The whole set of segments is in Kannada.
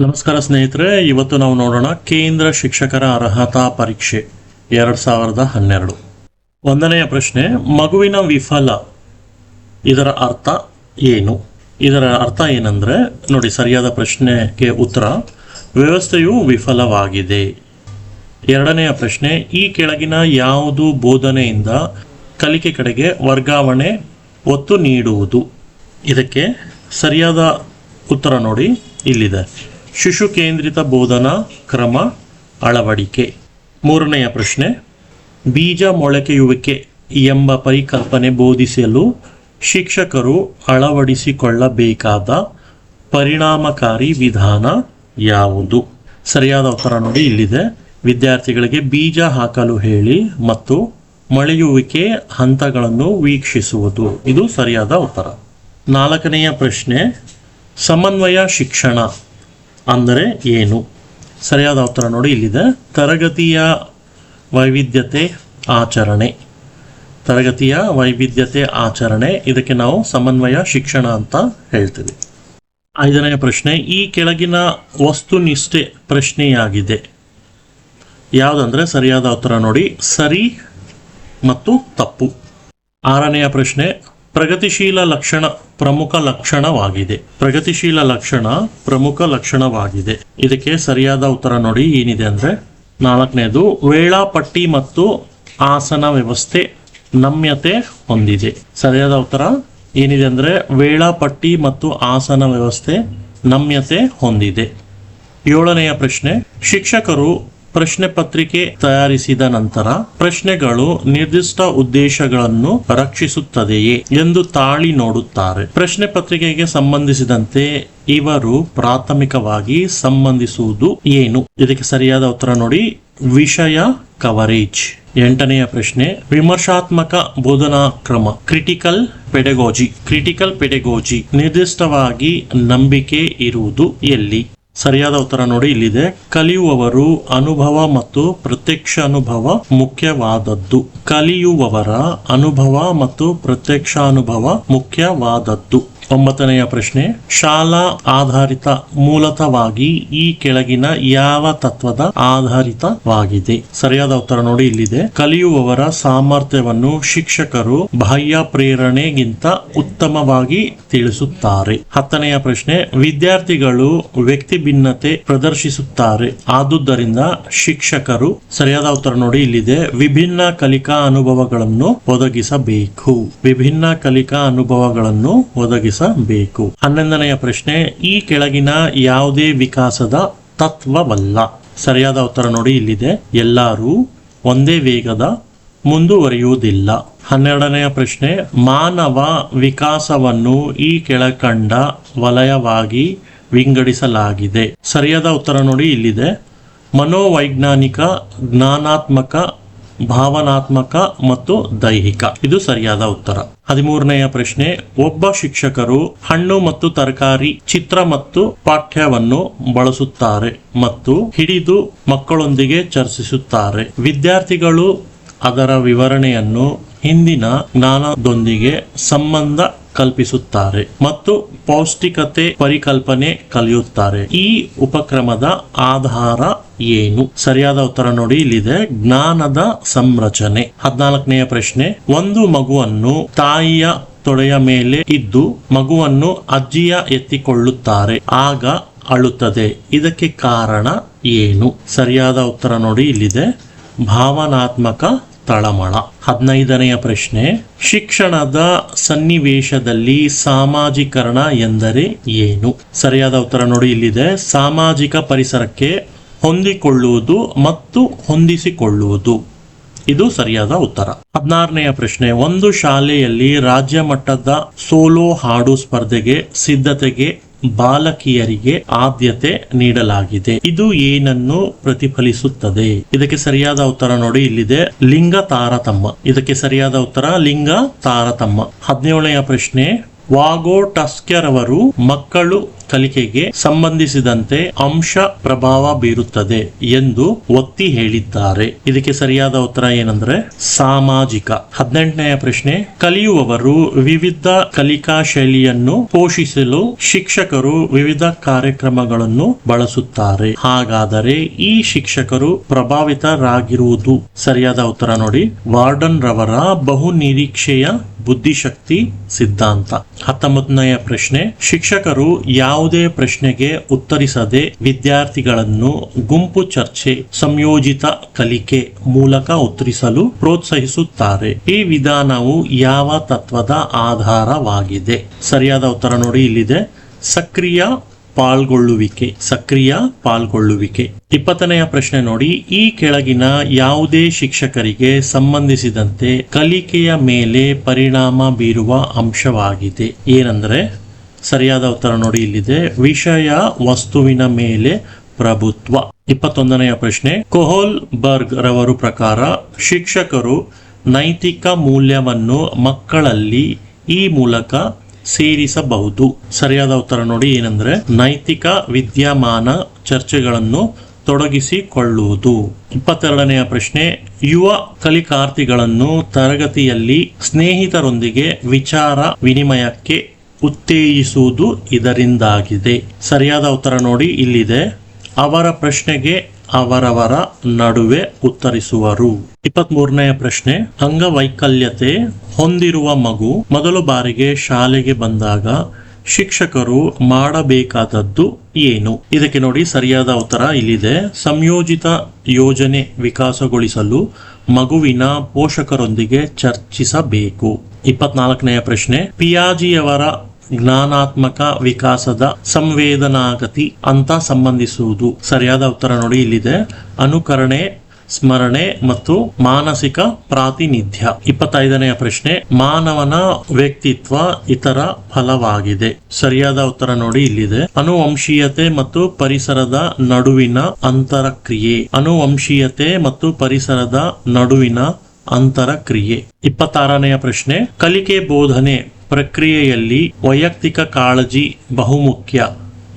ನಮಸ್ಕಾರ ಸ್ನೇಹಿತರೆ, ಇವತ್ತು ನಾವು ನೋಡೋಣ ಕೇಂದ್ರ ಶಿಕ್ಷಕರ ಅರ್ಹತಾ ಪರೀಕ್ಷೆ, ಎರಡು ಸಾವಿರದ ಹನ್ನೆರಡು. ಒಂದನೆಯ ಪ್ರಶ್ನೆ, ಮಗುವಿನ ವಿಫಲ, ಇದರ ಅರ್ಥ ಏನು? ಇದರ ಅರ್ಥ ಏನಂದ್ರೆ, ನೋಡಿ, ಸರಿಯಾದ ಪ್ರಶ್ನೆಗೆ ಉತ್ತರ, ವ್ಯವಸ್ಥೆಯು ವಿಫಲವಾಗಿದೆ. ಎರಡನೆಯ ಪ್ರಶ್ನೆ, ಈ ಕೆಳಗಿನ ಯಾವುದು ಬೋಧನೆಯಿಂದ ಕಲಿಕೆ ಕಡೆಗೆ ವರ್ಗಾವಣೆ ಒತ್ತು ನೀಡುವುದು? ಇದಕ್ಕೆ ಸರಿಯಾದ ಉತ್ತರ ನೋಡಿ, ಇಲ್ಲಿದೆ. ಶಿಶು ಕೇಂದ್ರಿತ ಬೋಧನಾ ಕ್ರಮ ಅಳವಡಿಕೆ. ಮೂರನೆಯ ಪ್ರಶ್ನೆ, ಬೀಜ ಮೊಳಕೆಯುವಿಕೆ ಎಂಬ ಪರಿಕಲ್ಪನೆ ಬೋಧಿಸಲು ಶಿಕ್ಷಕರು ಅಳವಡಿಸಿಕೊಳ್ಳಬೇಕಾದ ಪರಿಣಾಮಕಾರಿ ವಿಧಾನ ಯಾವುದು? ಸರಿಯಾದ ಉತ್ತರ ನೋಡಿ, ಇಲ್ಲಿದೆ. ವಿದ್ಯಾರ್ಥಿಗಳಿಗೆ ಬೀಜ ಹಾಕಲು ಹೇಳಿ ಮತ್ತು ಮೊಳೆಯುವಿಕೆ ಹಂತಗಳನ್ನು ವೀಕ್ಷಿಸುವುದು. ಇದು ಸರಿಯಾದ ಉತ್ತರ. ನಾಲ್ಕನೆಯ ಪ್ರಶ್ನೆ, ಸಮನ್ವಯ ಶಿಕ್ಷಣ. ಅಂದರೆ ಏನು? ಸರಿಯಾದ ಉತ್ತರ ನೋಡಿ, ಇಲ್ಲಿದೆ. ತರಗತಿಯ ವೈವಿಧ್ಯತೆ ಆಚರಣೆ. ತರಗತಿಯ ವೈವಿಧ್ಯತೆ ಆಚರಣೆ. ಇದಕ್ಕೆ ನಾವು ಸಮನ್ವಯ, ಶಿಕ್ಷಣ ಅಂತ ಹೇಳ್ತೀವಿ. ಐದನೆಯ ಪ್ರಶ್ನೆ, ಈ ಕೆಳಗಿನ ವಸ್ತುನಿಷ್ಠೆ ಪ್ರಶ್ನೆಯಾಗಿದೆ. ಯಾವುದಂದ್ರೆ, ಸರಿಯಾದ ಉತ್ತರ ನೋಡಿ, ಸರಿ ಮತ್ತು ತಪ್ಪು. ಆರನೆಯ ಪ್ರಶ್ನೆ ಪ್ರಗತಿಶೀಲ ಲಕ್ಷಣ ಪ್ರಮುಖ ಲಕ್ಷಣವಾಗಿದೆ. ಪ್ರಗತಿಶೀಲ ಲಕ್ಷಣ ಪ್ರಮುಖ ಲಕ್ಷಣವಾಗಿದೆ. ಇದಕ್ಕೆ ಸರಿಯಾದ ಉತ್ತರ ನೋಡಿ ಏನಿದೆ ಅಂದ್ರೆ ನಾಲ್ಕನೇದು, ವೇಳಾಪಟ್ಟಿ ಮತ್ತು ಆಸನ ವ್ಯವಸ್ಥೆ ನಮ್ಯತೆ ಹೊಂದಿದೆ. ಸರಿಯಾದ ಉತ್ತರ ಏನಿದೆ ಅಂದ್ರೆ ವೇಳಾಪಟ್ಟಿ ಮತ್ತು ಆಸನ ವ್ಯವಸ್ಥೆ ನಮ್ಯತೆ ಹೊಂದಿದೆ. ಏಳನೆಯ ಪ್ರಶ್ನೆ, ಶಿಕ್ಷಕರು ಪ್ರಶ್ನೆ ಪತ್ರಿಕೆ ತಯಾರಿಸಿದ ನಂತರ ಪ್ರಶ್ನೆಗಳು ನಿರ್ದಿಷ್ಟ ಉದ್ದೇಶಗಳನ್ನು ರಕ್ಷಿಸುತ್ತದೆಯೇ ಎಂದು ತಾಳಿ ನೋಡುತ್ತಾರೆ. ಪ್ರಶ್ನೆ ಪತ್ರಿಕೆಗೆ ಸಂಬಂಧಿಸಿದಂತೆ ಇವರು ಪ್ರಾಥಮಿಕವಾಗಿ ಸಂಬಂಧಿಸುವುದು ಏನು? ಇದಕ್ಕೆ ಸರಿಯಾದ ಉತ್ತರ ನೋಡಿ. ವಿಷಯ ಕವರೇಜ್. ಎಂಟನೆಯ ಪ್ರಶ್ನೆ, ವಿಮರ್ಶಾತ್ಮಕ ಬೋಧನಾ ಕ್ರಮ, ಕ್ರಿಟಿಕಲ್ ಪೆಡಗೋಜಿ. ಕ್ರಿಟಿಕಲ್ ಪೆಡಗೋಜಿ ನಿರ್ದಿಷ್ಟವಾಗಿ ನಂಬಿಕೆ ಇರುವುದು ಎಲ್ಲಿ? ಸರಿಯಾದ ಉತ್ತರ ನೋಡಿ, ಇಲ್ಲಿದೆ, ಕಲಿಯುವವರು ಅನುಭವ ಮತ್ತು ಪ್ರತ್ಯಕ್ಷ ಅನುಭವ ಮುಖ್ಯವಾದದ್ದು. ಕಲಿಯುವವರ ಅನುಭವ ಮತ್ತು ಪ್ರತ್ಯಕ್ಷಾನುಭವ ಮುಖ್ಯವಾದದ್ದು. ಒಂಬತ್ತನೆಯ ಪ್ರಶ್ನೆ, ಶಾಲಾ ಆಧಾರಿತ ಮೂಲತವಾಗಿ ಈ ಕೆಳಗಿನ ಯಾವ ತತ್ವದ ಆಧಾರಿತವಾಗಿದೆ? ಸರಿಯಾದ ಉತ್ತರ ನೋಡಿ, ಇಲ್ಲಿದೆ. ಕಲಿಯುವವರ ಸಾಮರ್ಥ್ಯವನ್ನು ಶಿಕ್ಷಕರು ಬಾಹ್ಯ ಪ್ರೇರಣೆಗಿಂತ ಉತ್ತಮವಾಗಿ ತಿಳಿಸುತ್ತಾರೆ. ಹತ್ತನೆಯ ಪ್ರಶ್ನೆ, ವಿದ್ಯಾರ್ಥಿಗಳು ವ್ಯಕ್ತಿ ಭಿನ್ನತೆ ಪ್ರದರ್ಶಿಸುತ್ತಾರೆ. ಆದುದರಿಂದ ಶಿಕ್ಷಕರು, ಸರಿಯಾದ ಉತ್ತರ ನೋಡಿ, ಇಲ್ಲಿದೆ, ವಿಭಿನ್ನ ಕಲಿಕಾ ಅನುಭವಗಳನ್ನು ಒದಗಿಸಬೇಕು. ವಿಭಿನ್ನ ಕಲಿಕಾ ಅನುಭವಗಳನ್ನು ಒದಗಿಸಬೇಕು ಹನ್ನೊಂದನೆಯ ಪ್ರಶ್ನೆ, ಈ ಕೆಳಗಿನ ಯಾವುದೇ ವಿಕಾಸದ ತತ್ವವಲ್ಲ. ಸರಿಯಾದ ಉತ್ತರ ನೋಡಿ, ಇಲ್ಲಿದೆ. ಎಲ್ಲರೂ ಒಂದೇ ವೇಗದ ಮುಂದುವರಿಯುವುದಿಲ್ಲ. ಹನ್ನೆರಡನೆಯ ಪ್ರಶ್ನೆ, ಮಾನವ ವಿಕಾಸವನ್ನು ಈ ಕೆಳಕಂಡ ವಲಯವಾಗಿ ವಿಂಗಡಿಸಲಾಗಿದೆ. ಸರಿಯಾದ ಉತ್ತರ ನೋಡಿ, ಇಲ್ಲಿದೆ. ಮನೋವೈಜ್ಞಾನಿಕ, ಜ್ಞಾನಾತ್ಮಕ ಭಾವನಾತ್ಮಕ ಮತ್ತು ದೈಹಿಕ. ಇದು ಸರಿಯಾದ ಉತ್ತರ. ಹದಿಮೂರನೆಯ ಪ್ರಶ್ನೆ, ಒಬ್ಬ ಶಿಕ್ಷಕರು ಹಣ್ಣು ಮತ್ತು ತರಕಾರಿ, ಚಿತ್ರ ಮತ್ತು ಪಾಠ್ಯವನ್ನು ಬಳಸುತ್ತಾರೆ ಮತ್ತು ಹಿಡಿದು ಮಕ್ಕಳೊಂದಿಗೆ ಚರ್ಚಿಸುತ್ತಾರೆ. ವಿದ್ಯಾರ್ಥಿಗಳು ಅದರ ವಿವರಣೆಯನ್ನು ಹಿಂದಿನ ಜ್ಞಾನದೊಂದಿಗೆ ಸಂಬಂಧ ಕಲ್ಪಿಸುತ್ತಾರೆ ಮತ್ತು ಪೌಷ್ಟಿಕತೆ ಪರಿಕಲ್ಪನೆ ಕಲಿಯುತ್ತಾರೆ. ಈ ಉಪಕ್ರಮದ ಆಧಾರ ಏನು? ಸರಿಯಾದ ಉತ್ತರ ನೋಡಿ, ಇಲ್ಲಿದೆ, ಜ್ಞಾನದ ಸಂರಚನೆ. ಹದಿನಾಲ್ಕನೆಯ ಪ್ರಶ್ನೆ, ಒಂದು ಮಗುವನ್ನು ತಾಯಿಯ ತೊಡೆಯ ಮೇಲೆ ಇದ್ದು ಮಗುವನ್ನು ಅಜ್ಜಿಯ ಎತ್ತಿಕೊಳ್ಳುತ್ತಾರೆ, ಆಗ ಅಳುತ್ತದೆ. ಇದಕ್ಕೆ ಕಾರಣ ಏನು? ಸರಿಯಾದ ಉತ್ತರ ನೋಡಿ, ಇಲ್ಲಿದೆ, ಭಾವನಾತ್ಮಕ ತಳಮಳ. ಹದಿನೈದನೆಯ ಪ್ರಶ್ನೆ, ಶಿಕ್ಷಣದ ಸನ್ನಿವೇಶದಲ್ಲಿ ಸಾಮಾಜೀಕರಣ ಎಂದರೆ ಏನು? ಸರಿಯಾದ ಉತ್ತರ ನೋಡಿ, ಇಲ್ಲಿದೆ. ಸಾಮಾಜಿಕ ಪರಿಸರಕ್ಕೆ ಹೊಂದಿಕೊಳ್ಳುವುದು ಮತ್ತು ಹೊಂದಿಸಿಕೊಳ್ಳುವುದು. ಇದು ಸರಿಯಾದ ಉತ್ತರ. ಹದಿನಾರನೆಯ ಪ್ರಶ್ನೆ, ಒಂದು ಶಾಲೆಯಲ್ಲಿ ರಾಜ್ಯ ಮಟ್ಟದ ಸೋಲೋ ಹಾಡು ಸ್ಪರ್ಧೆಗೆ ಸಿದ್ಧತೆಗೆ ಬಾಲಕಿಯರಿಗೆ ಆದ್ಯತೆ ನೀಡಲಾಗಿದೆ. ಇದು ಏನನ್ನು ಪ್ರತಿಫಲಿಸುತ್ತದೆ? ಇದಕ್ಕೆ ಸರಿಯಾದ ಉತ್ತರ ನೋಡಿ, ಇಲ್ಲಿದೆ, ಲಿಂಗ ತಾರತಮ್ಮ. ಇದಕ್ಕೆ ಸರಿಯಾದ ಉತ್ತರ, ಲಿಂಗ ತಾರತಮ್ಮ. ಹದಿನೇಳನೆಯ ಪ್ರಶ್ನೆ, ವಾಗೋ ಟಸ್ಕರ್ ಅವರು ಮಕ್ಕಳು ಕಲಿಕೆಗೆ ಸಂಬಂಧಿಸಿದಂತೆ ಅಂಶ ಪ್ರಭಾವ ಬೀರುತ್ತದೆ ಎಂದು ಒತ್ತಿ ಹೇಳಿದ್ದಾರೆ. ಇದಕ್ಕೆ ಸರಿಯಾದ ಉತ್ತರ ಏನಂದ್ರೆ ಸಾಮಾಜಿಕ. ಹದಿನೆಂಟನೆಯ ಪ್ರಶ್ನೆ, ಕಲಿಯುವವರು ವಿವಿಧ ಕಲಿಕಾ ಶೈಲಿಯನ್ನು ಪೋಷಿಸಲು ಶಿಕ್ಷಕರು ವಿವಿಧ ಕಾರ್ಯಕ್ರಮಗಳನ್ನು ಬಳಸುತ್ತಾರೆ. ಹಾಗಾದರೆ ಈ ಶಿಕ್ಷಕರು ಪ್ರಭಾವಿತರಾಗಿರುವುದು. ಸರಿಯಾದ ಉತ್ತರ ನೋಡಿ ವಾರ್ಡನ್ ರವರ ಬಹು ನಿರೀಕ್ಷೆಯ ಬುದ್ಧಿಶಕ್ತಿ ಸಿದ್ಧಾಂತ. ಹತ್ತೊಂಬತ್ತನೆಯ ಪ್ರಶ್ನೆ, ಶಿಕ್ಷಕರು ಯಾವುದೇ ಪ್ರಶ್ನೆಗೆ ಉತ್ತರಿಸದೆ ವಿದ್ಯಾರ್ಥಿಗಳನ್ನು ಗುಂಪು ಚರ್ಚೆ, ಸಂಯೋಜಿತ ಕಲಿಕೆ ಮೂಲಕ ಉತ್ತರಿಸಲು ಪ್ರೋತ್ಸಾಹಿಸುತ್ತಾರೆ. ಈ ವಿಧಾನವು ಯಾವ ತತ್ವದ ಆಧಾರವಾಗಿದೆ? ಸರಿಯಾದ ಉತ್ತರ ನೋಡಿ, ಇಲ್ಲಿದೆ. ಸಕ್ರಿಯ ಪಾಲ್ಗೊಳ್ಳುವಿಕೆ, ಸಕ್ರಿಯ ಪಾಲ್ಗೊಳ್ಳುವಿಕೆ. ಇಪ್ಪತ್ತನೆಯ ಪ್ರಶ್ನೆ ನೋಡಿ. ಈ ಕೆಳಗಿನ ಯಾವುದೇ ಶಿಕ್ಷಕರಿಗೆ ಸಂಬಂಧಿಸಿದಂತೆ ಕಲಿಕೆಯ ಮೇಲೆ ಪರಿಣಾಮ ಬೀರುವ ಅಂಶವಾಗಿದೆ. ಏನಂದ್ರೆ, ಸರಿಯಾದ ಉತ್ತರ ನೋಡಿ ಇಲ್ಲಿದೆ. ವಿಷಯ ವಸ್ತುವಿನ ಮೇಲೆ ಪ್ರಭುತ್ವ. ಇಪ್ಪತ್ತೊಂದನೆಯ ಪ್ರಶ್ನೆ. ಕೊಹೋಲ್ ಬರ್ಗ್ ರವರು ಪ್ರಕಾರ ಶಿಕ್ಷಕರು ನೈತಿಕ ಮೌಲ್ಯವನ್ನು ಮಕ್ಕಳಲ್ಲಿ ಈ ಮೂಲಕ ಸೇರಿಸಬಹುದು. ಸರಿಯಾದ ಉತ್ತರ ನೋಡಿ ಏನಂದ್ರೆ, ನೈತಿಕ ವಿದ್ಯಮಾನ ಚರ್ಚೆಗಳನ್ನು ತೊಡಗಿಸಿಕೊಳ್ಳುವುದು. ಇಪ್ಪತ್ತೆರಡನೆಯ ಪ್ರಶ್ನೆ, ಯುವ ಕಲಿಕಾರ್ಥಿಗಳನ್ನು ತರಗತಿಯಲ್ಲಿ ಸ್ನೇಹಿತರೊಂದಿಗೆ ವಿಚಾರ ವಿನಿಮಯಕ್ಕೆ ಉತ್ತೇಜಿಸುವುದು ಇದರಿಂದಾಗಿದೆ. ಸರಿಯಾದ ಉತ್ತರ ನೋಡಿ ಇಲ್ಲಿದೆ. ಅವರ ಪ್ರಶ್ನೆಗೆ ಅವರವರ ನಡುವೆ ಉತ್ತರಿಸುವರು. ಇಪ್ಪತ್ತ್ ಮೂರನೆಯ ಪ್ರಶ್ನೆ, ಅಂಗವೈಕಲ್ಯತೆ ಹೊಂದಿರುವ ಮಗು ಮೊದಲು ಬಾರಿಗೆ ಶಾಲೆಗೆ ಬಂದಾಗ ಶಿಕ್ಷಕರು ಮಾಡಬೇಕಾದದ್ದು ಏನು? ಇದಕ್ಕೆ ನೋಡಿ ಸರಿಯಾದ ಉತ್ತರ ಇಲ್ಲಿದೆ. ಸಂಯೋಜಿತ ಯೋಜನೆ ವಿಕಾಸಗೊಳಿಸಲು ಮಗುವಿನ ಪೋಷಕರೊಂದಿಗೆ ಚರ್ಚಿಸಬೇಕು. ಇಪ್ಪತ್ನಾಲ್ಕನೆಯ ಪ್ರಶ್ನೆ, ಪಿಯಾಜಿಯವರ ಜ್ಞಾನಾತ್ಮಕ ವಿಕಾಸದ ಸಂವೇದನಾಗತಿ ಅಂತ ಸಂಬಂಧಿಸುವುದು. ಸರಿಯಾದ ಉತ್ತರ ನೋಡಿ, ಇಲ್ಲಿದೆ. ಅನುಕರಣೆ, ಸ್ಮರಣೆ ಮತ್ತು ಮಾನಸಿಕ ಪ್ರಾತಿನಿಧ್ಯ. ಇಪ್ಪತ್ತೈದನೆಯ ಪ್ರಶ್ನೆ, ಮಾನವನ ವ್ಯಕ್ತಿತ್ವ ಇತರ ಫಲವಾಗಿದೆ. ಸರಿಯಾದ ಉತ್ತರ ನೋಡಿ, ಇಲ್ಲಿದೆ. ಅನುವಂಶೀಯತೆ ಮತ್ತು ಪರಿಸರದ ನಡುವಿನ ಅಂತರಕ್ರಿಯೆ. ಅನುವಂಶೀಯತೆ ಮತ್ತು ಪರಿಸರದ ನಡುವಿನ ಅಂತರಕ್ರಿಯೆ. ಇಪ್ಪತ್ತಾರನೆಯ ಪ್ರಶ್ನೆ, ಕಲಿಕೆ ಬೋಧನೆ ಪ್ರಕ್ರಿಯೆಯಲ್ಲಿ ವೈಯಕ್ತಿಕ ಕಾಳಜಿ ಬಹುಮುಖ್ಯ.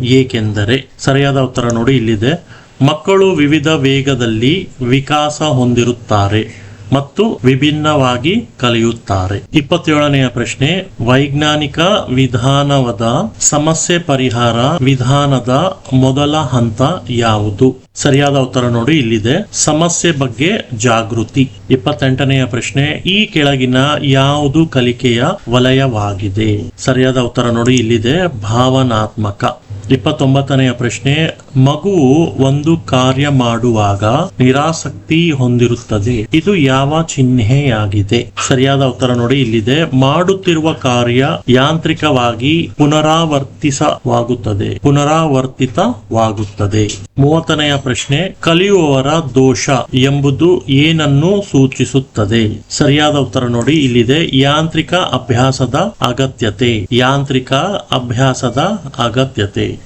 ಏಕೆಂದರೆ ಸರಿಯಾದ ಉತ್ತರ ನೋಡಿ ಇಲ್ಲಿದೆ. ಮಕ್ಕಳು ವಿವಿಧ ವೇಗದಲ್ಲಿ ವಿಕಾಸ ಹೊಂದಿರುತ್ತಾರೆ. ಮತ್ತು ವಿಭಿನ್ನವಾಗಿ ಕಲಿಯುತ್ತಾರೆ. ಇಪ್ಪತ್ತೇಳನೆಯ ಪ್ರಶ್ನೆ, ವೈಜ್ಞಾನಿಕ ವಿಧಾನವದ ಸಮಸ್ಯೆ ಪರಿಹಾರ ವಿಧಾನದ ಮೊದಲ ಹಂತ ಯಾವುದು? ಸರಿಯಾದ ಉತ್ತರ ನೋಡಿ, ಇಲ್ಲಿದೆ. ಸಮಸ್ಯೆ ಬಗ್ಗೆ ಜಾಗೃತಿ. ಇಪ್ಪತ್ತೆಂಟನೆಯ ಪ್ರಶ್ನೆ, ಈ ಕೆಳಗಿನ ಯಾವುದು ಕಲಿಕೆಯ ವಲಯವಾಗಿದೆ? ಸರಿಯಾದ ಉತ್ತರ ನೋಡಿ, ಇಲ್ಲಿದೆ. ಭಾವನಾತ್ಮಕ. ಇಪ್ಪತ್ತೊಂಬತ್ತನೆಯ ಪ್ರಶ್ನೆ, ಮಗು ಒಂದು ಕಾರ್ಯ ಮಾಡುವಾಗ ನಿರಾಸಕ್ತಿ ಹೊಂದಿರುತ್ತದೆ. ಇದು ಯಾವ ಚಿಹ್ನೆಯಾಗಿದೆ? ಸರಿಯಾದ ಉತ್ತರ ನೋಡಿ, ಇಲ್ಲಿದೆ. ಮಾಡುತ್ತಿರುವ ಕಾರ್ಯ ಯಾಂತ್ರಿಕವಾಗಿ ಪುನರಾವರ್ತಿಸವಾಗುತ್ತದೆ. ಪುನರಾವರ್ತಿತವಾಗುತ್ತದೆ. ಮೂವತ್ತನೆಯ ಪ್ರಶ್ನೆ, ಕಲಿಯುವವರ ದೋಷ ಎಂಬುದು ಏನನ್ನು ಸೂಚಿಸುತ್ತದೆ? ಸರಿಯಾದ ಉತ್ತರ ನೋಡಿ, ಇಲ್ಲಿದೆ. ಯಾಂತ್ರಿಕ ಅಭ್ಯಾಸದ ಅಗತ್ಯತೆ. ಯಾಂತ್ರಿಕ ಅಭ್ಯಾಸದ ಅಗತ್ಯತೆ.